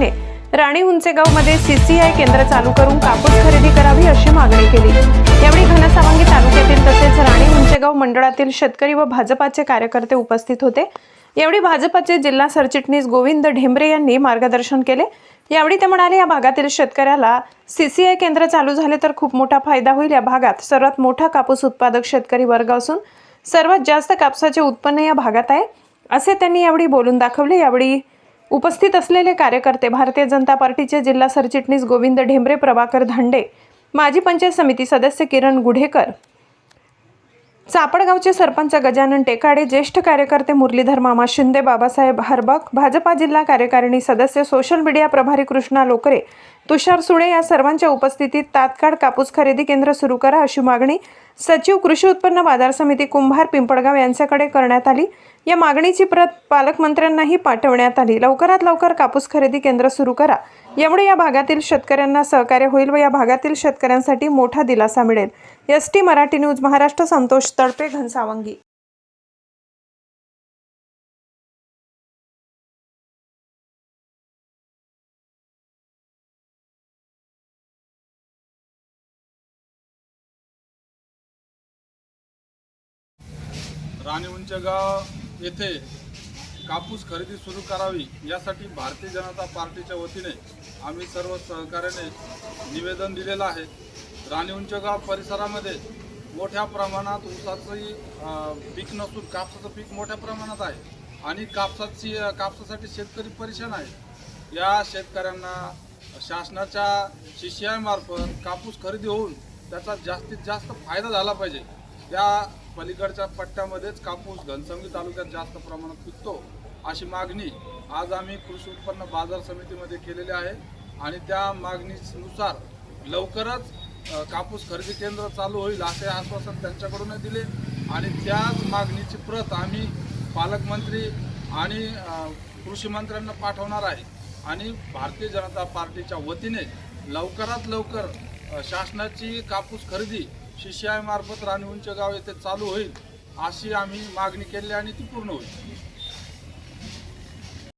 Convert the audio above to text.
वतीने राणी उंचेगावमध्ये सीसीआय केंद्र चालू करून कापूस खरेदी करावी अशी मागणी केली. यावेळी घनसावंगी तालुक्यातील तसेच राणी उंचेगाव मंडळातील शेतकरी व भाजपाचे कार्यकर्ते उपस्थित होते. यावेळी भाजपाचे जिल्हा सरचिटणीस गोविंद ढेंबरे यांनी मार्गदर्शन केले. यावेळी ते म्हणाले या भागातील शेतकऱ्याला सीसीआय केंद्र चालू झाले तर खूप मोठा फायदा होईल. या भागात सर्वात मोठा कापूस उत्पादक शेतकरी वर्ग असून सर्वात जास्त कापसाचे उत्पन्न या भागात आहे. असे त्यांनी यावेळी बोलून दाखवले. यावेळी उपस्थित असलेले कार्यकर्ते भारतीय जनता पार्टीचे जिल्हा सरचिटणीस गोविंद ढेंबरे प्रभाकर धांडे माजी पंचायत समिती सदस्य किरण गुढेकर चापडगावचे सरपंच गजानन टेकाडे ज्येष्ठ कार्यकर्ते मुरलीधर मामा शिंदे बाबासाहेब हरबक भाजपा जिल्हा कार्यकारिणी सदस्य सोशल मीडिया प्रभारी कृष्णा लोकरे तुषार सुळे या सर्वांच्या उपस्थितीत तात्काळ कापूस खरेदी केंद्र सुरू करा अशी मागणी सचिव कृषी उत्पन्न बाजार समिती कुंभार पिंपळगाव यांच्याकडे करण्यात आली. या मागणीची प्रत पालकमंत्र्यांनाही पाठवण्यात आली. लवकरात लवकर कापूस खरेदी केंद्र सुरू करा. यामुळे या भागातील शेतकऱ्यांना सहकार्य होईल व या भागातील शेतकऱ्यांसाठी मोठा दिलासा मिळेल. S T Marathi news Maharashtra Santosh Talpe Ghansawangi. Raniunchgaon येथे कापूस खरेदी सुरू करावी यासाठी भारतीय जनता पार्टीच्या वतीने आम्ही सर्व सहकार्याने निवेदन दिलेलं आहे. राणीउंचगाव परिसरामध्ये मोठ्या प्रमाणात ऊसाचंही पीक नसून कापसाचं पीक मोठ्या प्रमाणात आहे आणि कापसाची कापसासाठी शेतकरी परेशान आहे या शेतकऱ्यांना शासनाच्या CCI आयमार्फत कापूस खरेदी होऊन त्याचा जास्तीत जास्त फायदा झाला पाहिजे. त्या पलीकडच्या पट्ट्यामध्येच कापूस घनसंगी तालुक्यात जास्त प्रमाणात पिकतो अशी मागणी आज आम्ही कृषी उत्पन्न बाजार समितीमध्ये केलेली आहे. आणि त्या मागणीनुसार लवकरच कापूस खरेदी केंद्र चालू होईल असे आश्वासन त्यांच्याकडून दिले. आणि त्याच मागणीची प्रत आम्ही पालकमंत्री आणि कृषी मंत्र्यांना पाठवणार आहे. आणि भारतीय जनता पार्टीच्या वतीने लवकरात लवकर शासनाची कापूस खरेदी शिष्यामार्फत सी आय मार्फत राणी येथे चालू होईल अशी आम्ही मागणी केली आणि ती पूर्ण होईल.